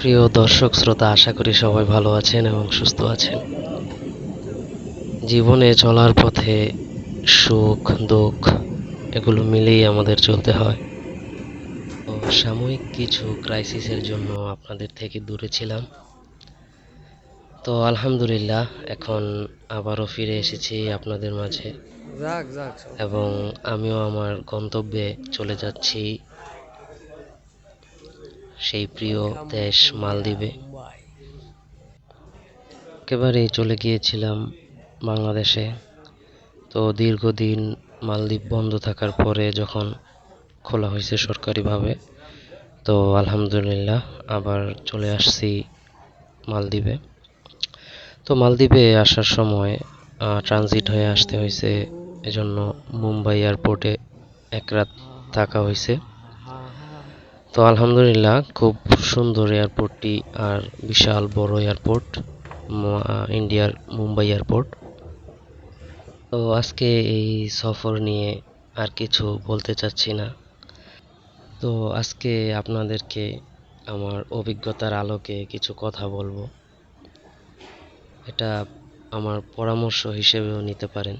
প্রিয় দর্শক শ্রোতা আশা করি সবাই ভালো আছেন এবং সুস্থ আছেন। জীবনে চলার পথে সুখ দুঃখ এগুলো মিলেই আমাদের চলতে হয়। তো সাময়িক কিছু ক্রাইসিসের জন্য আপনাদের থেকে দূরে ছিলাম। তো আলহামদুলিল্লাহ এখন আবারও ফিরে এসেছি আপনাদের মাঝে। এবং আমিও আমার গন্তব্যে চলে যাচ্ছি। সেই প্রিয় দেশ মালদ্বীপে। একেবারেই চলে গিয়েছিলাম বাংলাদেশে। তো দীর্ঘদিন মালদ্বীপ বন্ধ থাকার পরে যখন খোলা হয়েছে সরকারিভাবে তো আলহামদুলিল্লাহ আবার চলে আসছি মালদ্বীপে। তো মালদ্বীপে আসার সময় ট্রানজিট হয়ে আসতে হয়েছে। এজন্য মুম্বাই এয়ারপোর্টে এক রাত থাকা হয়েছে। তো আলহামদুলিল্লাহ, খুব সুন্দর এয়ারপোর্টটি আর বিশাল বড় এয়ারপোর্ট ইন্ডিয়ার মুম্বাই এয়ারপোর্ট। তো আজকে এই সফর নিয়ে আর কিছু বলতে চাচ্ছি না। তো আজকে আপনাদেরকে আমার অভিজ্ঞতার আলোকে কিছু কথা বলব। এটা আমার পরামর্শ হিসেবেও নিতে পারেন।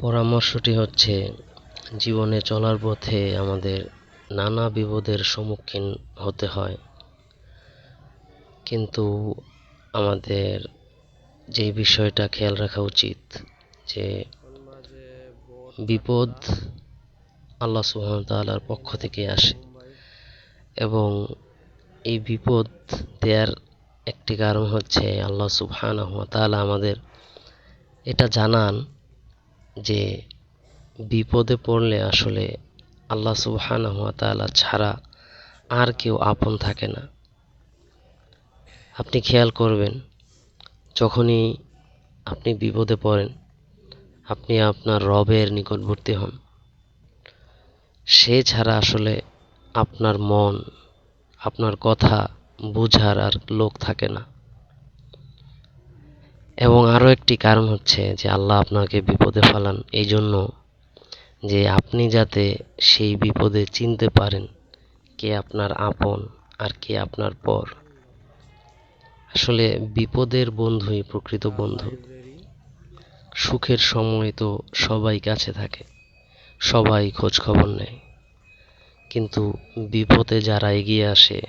পরামর্শটি হচ্ছে, জীবনে চলার পথে আমাদের নানা বিপদের সম্মুখীন হতে হয়। কিন্তু আমাদের যে বিষয়টা খেয়াল রাখা উচিত, যে বিপদ আল্লাহ তাআলার পক্ষ থেকে আসে এবং এই বিপদ দেওয়ার একটি কারণ হচ্ছে আল্লাহ সুবহানাহু ওয়া তাআলা আমাদের এটা জানান যে বিপদে পড়লে আসলে আল্লাহ সুবহানাহু ওয়া তাআলা ছাড়া আর কেউ আপন থাকে না। আপনি খেয়াল করবেন, যখনই আপনি বিপদে পড়েন, আপনি আপনার রবের নিকটবর্তী হন। সে ছাড়া আসলে আপনার মন, আপনার কথা বুঝার আর লোক থাকে না। এবং আরও একটি কারণ হচ্ছে যে আল্লাহ আপনাকে বিপদে ফেলান এই জন্য যে আপনি যাতে সেই বিপদে চিনতে পারেন কে আপনার আপন আর কে আপনার পর। আসলে বিপদের বন্ধুই প্রকৃত বন্ধু। সুখের সময় তো সবাই কাছে থাকে, সবাই খোঁজ খবর নেয়। কিন্তু বিপদে যারা এগিয়ে আসে,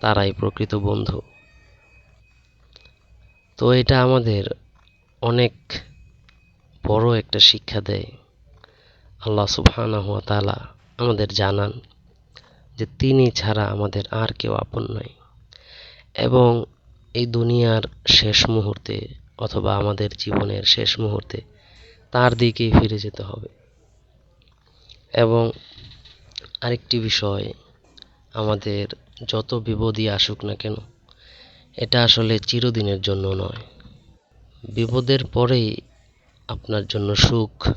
তারাই প্রকৃত বন্ধু। তো এটা আমাদের অনেক বড় একটা শিক্ষা দেয়। আল্লাহ সুবহানাহু ওয়া তাআলা আমাদের জানান যে তিনি ছাড়া আমাদের আর কেউ আপন নয়। এবং এই দুনিয়ার শেষ মুহূর্তে অথবা আমাদের জীবনের শেষ মুহূর্তে তার দিকেই ফিরে যেতে হবে। এবং আরেকটি বিষয়, আমাদের যত বিপদই আসুক না কেন, এটা আসলে চিরদিনের জন্য নয়। বিপদের পরেই আপনার জন্য সুখ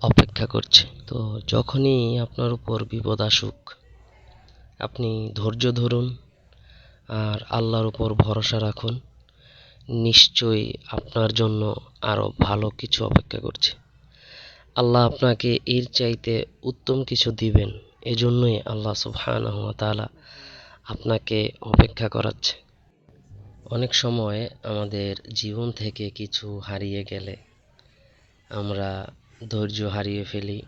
অপেক্ষা করছে। তো যখনই আপনার উপর বিপদ আসুক, আপনি ধৈর্য ধরুন আর আল্লাহর উপর ভরসা রাখুন। নিশ্চয়ই আপনার জন্য আরও ভালো কিছু অপেক্ষা করছে। আল্লাহ আপনাকে এর চাইতে উত্তম কিছু দিবেন। এজন্যই আল্লাহ সুবহানাহু ওয়া তাআলা আপনাকে অপেক্ষা করাচ্ছে। অনেক সময় আমাদের জীবন থেকে কিছু হারিয়ে গেলে আমরা ধৈর্য হারিয়ে ফেলি।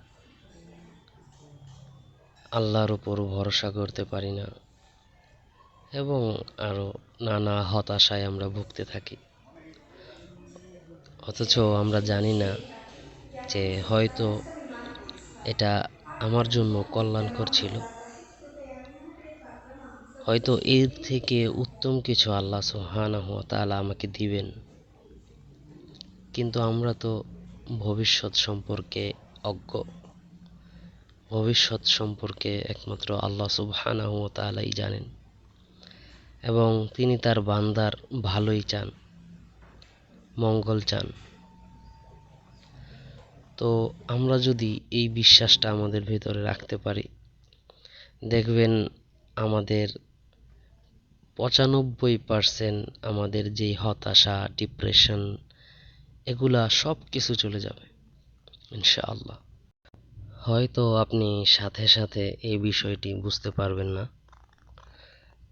আল্লাহর উপর ভরসা করতে পারি না। এবং আরও নানা হতাশায় আমরা ভুগতে থাকি। অথচ আমরা জানি না যে হয়তো এটা আমার জন্য কল্যাণকর ছিল। হয়তো এর থেকে উত্তম কিছু আল্লাহ সুবহানাহু ওয়া তাআলা আমাকে দিবেন। কিন্তু আমরা তো ভবিষ্যৎ সম্পর্কে অজ্ঞ। ভবিষ্যৎ সম্পর্কে একমাত্র আল্লাহ সুবহানাহু ওয়া তাআলাই জানেন এবং তিনি তার বান্দার ভালোই চান, মঙ্গল চান। তো আমরা যদি এই বিশ্বাসটা আমাদের ভিতরে রাখতে পারি, দেখবেন আমাদের পঁচানব্বই পার্সেন্ট আমাদের যেই হতাশা, ডিপ্রেশন এগুলা সব কিছু চলে যাবে, ইনশাআল্লাহ। হয়তো আপনি সাথে সাথে এই বিষয়টি বুঝতে পারবেন না,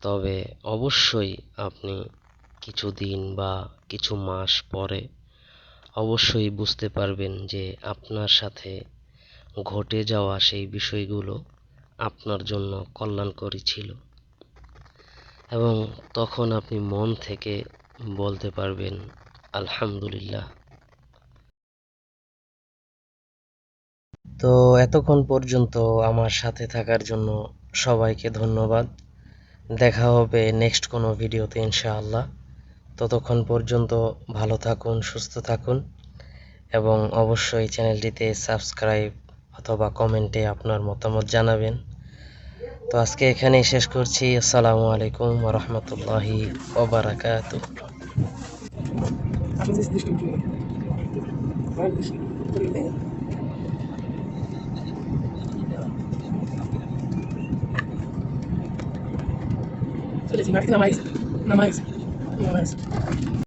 তবে অবশ্যই আপনি কিছু দিন বা কিছু মাস পরে অবশ্যই বুঝতে পারবেন যে আপনার সাথে ঘটে যাওয়া সেই বিষয়গুলো আপনার জন্য কল্যাণকরী ছিল। এবং তখন আপনি মন থেকে বলতে পারবেন, আলহামদুলিল্লাহ। তো এতক্ষণ পর্যন্ত আমার সাথে থাকার জন্য সবাইকে ধন্যবাদ। দেখা হবে নেক্সট কোনো ভিডিওতে ইনশাআল্লাহ। ততক্ষণ পর্যন্ত ভালো থাকুন, সুস্থ থাকুন এবং অবশ্যই চ্যানেলটিতে সাবস্ক্রাইব অথবা কমেন্টে আপনার মতামত জানাবেন। তো আজকে এখানেই শেষ করছি। আসসালামু আলাইকুম রহমতুল্লাহি ওবরাকাতু pero si no, que no más, no más, no más.